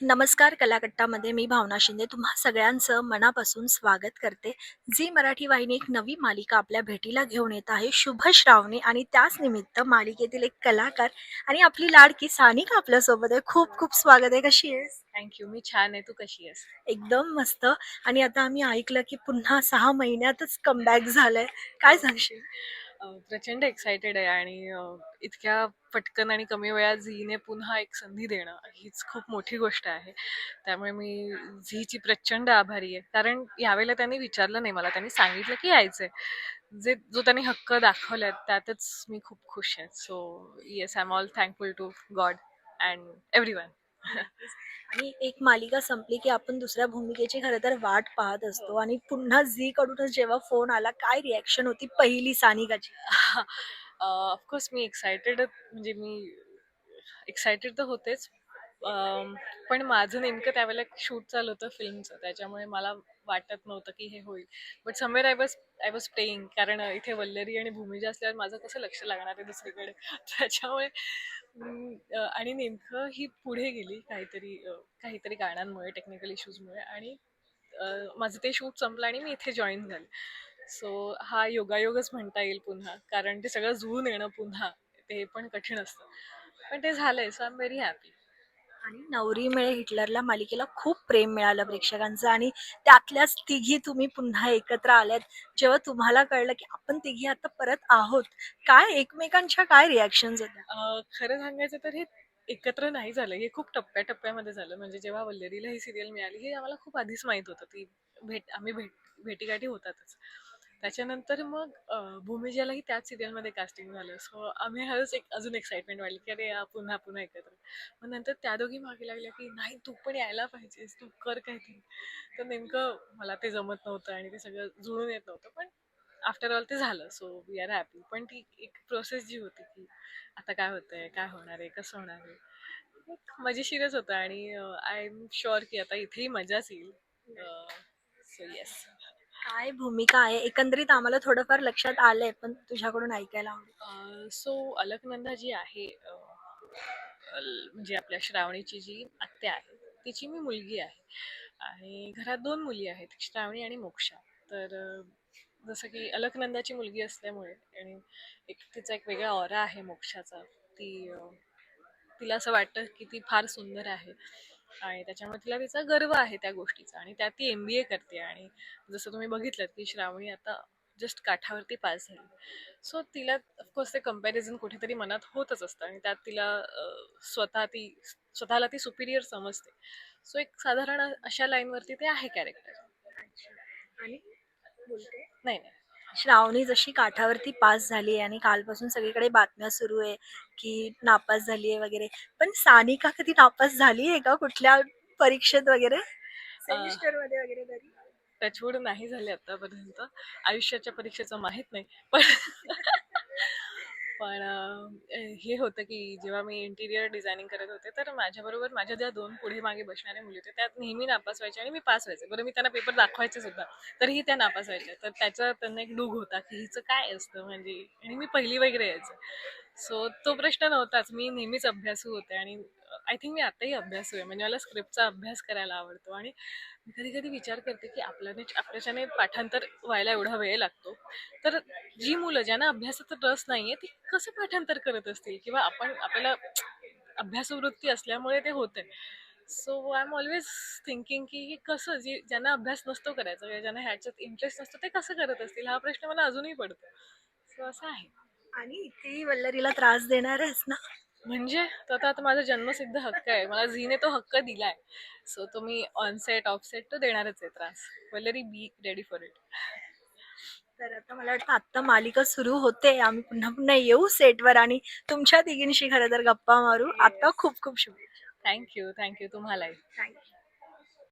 नमस्कार कलाकट्टामध्ये मी भावना शिंदे तुम्हा सगळ्यांचं मनापासून स्वागत करते. झी मराठी वाहिनी एक नवी मालिका आपल्या भेटीला घेऊन येत आहे. शुभ श्रावणी आणि त्याच निमित्त मालिकेतील एक कलाकार आणि आपली लाडकी सानिका आपल्यासोबत आहे. खूप खूप स्वागत आहे. कशी आहेस? थँक्यू मी छान आहे. तू कशी आहेस? एकदम मस्त. आणि आता आम्ही ऐकलं की पुन्हा सहा महिन्यातच कमबॅक झालंय. काय सांगशील? प्रचंड एक्सायटेड आहे आणि इतक्या पटकन आणि कमी वेळात झीने पुन्हा एक संधी देणं हीच खूप मोठी गोष्ट आहे. त्यामुळे मी झीची प्रचंड आभारी आहे. कारण यावेळेला त्यांनी विचारलं नाही मला. त्यांनी सांगितलं की यायचंय. जे जो त्यांनी हक्क दाखवलाय त्यातच मी खूप खुश आहे. So yes I am all thankful to God and everyone आणि एक मालिका संपली की आपण दुसऱ्या भूमिकेची खरं तर वाट पाहत असतो आणि पुन्हा झी कडूनच जेव्हा फोन आला काय रिॲक्शन होती पहिली सानिकाची? ऑफकोर्स मी एक्सायटेड म्हणजे मी एक्सायटेड तर होतेच. पण माझं नेमकं त्यावेळेला शूट चालू होतं फिल्मचं. त्याच्यामुळे मला वाटत नव्हतं की हे होईल. But somewhere I was I was playing कारण इथे वल्लरी आणि भूमिजा असल्यावर माझं कसं लक्ष लागणार आहे दुसरीकडे? त्याच्यामुळे आणि नेमकं ही पुढे गेली काहीतरी काहीतरी कारणांमुळे टेक्निकल इश्यूजमुळे आणि माझं ते शूट संपलं आणि मी इथे जॉईन झाले. सो हा योगायोगच म्हणता येईल पुन्हा. कारण ते सगळं जुळून येणं पुन्हा ते पण कठीण असतं. पण ते झालंय. So I am very happy आणि नवरी मिळे हिटलरला मालिकेला खूप प्रेम मिळालं प्रेक्षकांचं आणि त्यातल्याच तिघी तुम्ही पुन्हा एकत्र आल्यात. जेव्हा तुम्हाला कळलं की आपण तिघी आता परत आहोत काय एकमेकांच्या काय रिॲक्शन्स होत्या? अं, खरं सांगायचं तर हे एकत्र नाही झालं हे खूप टप्प्याटप्प्यामध्ये झालं. म्हणजे जेव्हा वल्लरीला ही सिरियल मिळाली हे आम्हाला खूप आधीच माहीत होतं. ती भेट आम्ही भेट भेटीगाठी होतातच. त्याच्यानंतर मग भूमिजालाही त्याच सिरियलमध्ये कास्टिंग झालं. सो आम्ही हळूच एक अजून एक्साइटमेंट वाढली की अरे पुन्हा पुन्हा एकत्र. मग नंतर त्या दोघी मागे लागल्या की नाही तू पण यायला पाहिजेस. तू कर काहीतरी. तर नेमकं मला ते जमत नव्हतं आणि ते सगळं जुळून येत नव्हतं. पण आफ्टर ऑल ते झालं. सो वी आर हॅपी पण ती एक प्रोसेस जी होती की आता काय होतंय? काय होणार आहे? कसं होणार आहे? एक मजेशीरच होतं आणि आय एम शुअर की आता इथेही मजाच येईल. सो येस काय भूमिका आहे? एकंदरीत आम्हाला थोडंफार लक्षात आलंय पण तुझ्याकडून ऐकायला आवडेल. सो अलकनंदा जी आहे अं, अल- म्हणजे आपल्या श्रावणीची जी आत्या आहे तिची मी मुलगी आहे. आणि घरात दोन मुली आहेत श्रावणी आणि मोक्षा. तर अं, जसं की अलकनंदाची मुलगी असल्यामुळे आणि एक तिचा एक वेगळा ऑरा आहे मोक्षाचा ती अं, तिला असं वाटतं की ती फार सुंदर आहे. आणि त्याच्यामुळे तिला तिचा गर्व आहे त्या गोष्टीचा आणि त्यात ती एम बी ए करते आणि जसं तुम्ही बघितलं की श्रावणी आता जस्ट काठावरती पास झाली. सो तिला ऑफकोर्स ते कंपॅरिझन कुठेतरी मनात होतच असतं आणि त्यात तिला स्वतः ती स्वतःला ती सुपिरियर समजते. सो एक साधारण अशा लाईनवरती ते आहे कॅरेक्टर आणि? बोलते. नाही नाही. श्रावणी जशी काठावरती पास झाली आहे आणि कालपासून सगळीकडे बातम्या सुरू आहे की नापास झाली आहे वगैरे. पण सानिका कधी नापास झाली आहे का? कुठल्या परीक्षेत वगैरे? सेमिस्टरमध्ये वगैरे तरी? टचवूड नाही झाले आतापर्यंत. आयुष्याच्या परीक्षेचं माहीत नाही. पण पण हे होतं की जेव्हा मी इंटिरियर डिझायनिंग करत होते तर माझ्याबरोबर माझ्या ज्या दोन पुढे मागे बसणाऱ्या मुली होत्या. त्यात नेहमी नापास व्हायच्या आणि मी पास व्हायचे. बरं मी त्यांना पेपर दाखवायचे सुद्धा. तरीही त्या नापास व्हायच्या तर त्याचा त्यांना एक डूग होता की हिचं काय असतं म्हणजे आणि मी पहिली वगैरे यायचं. सो तो प्रश्न नव्हताच. मी नेहमीच अभ्यासू होते आणि आय थिंक मी आताही अभ्यास आहे. म्हणजे मला स्क्रिप्टचा अभ्यास करायला आवडतो आणि मी कधी कधी विचार करते की आपल्याने आपल्याच्याने पाठांतर व्हायला एवढा वेळ लागतो. तर जी मुलं ज्यांना अभ्यासात रस नाहीये ती कसं पाठांतर करत असतील? किंवा आपण आपल्याला अभ्यासवृत्ती असल्यामुळे ते होते so I am always thinking की हे कसं जी ज्यांना अभ्यास नसतो करायचा किंवा ज्यांना ह्याच्यात इंटरेस्ट नसतो ते कसं करत असतील? हा प्रश्न मला अजूनही पडतो. सो असं आहे. आणि इथेही वल्लरीला त्रास देणार आहेस ना. म्हणजे तो आता आता माझा जन्मसिद्ध हक्क आहे. मला झीने तो हक्क दिलाय. सो तो मी ऑनसेट ऑफसेट तो देणारच आहे त्रास. Vallari be ready for it तर आता मला वाटतं आत्ता मालिका सुरू होते. आम्ही पुन्हा पुन्हा येऊ सेटवर आणि तुमच्या तिघींशी खरं तर गप्पा मारू. आता खूप खूप शुभेच्छा. थँक्यू थँक्यू तुम्हालाही. थँक्यू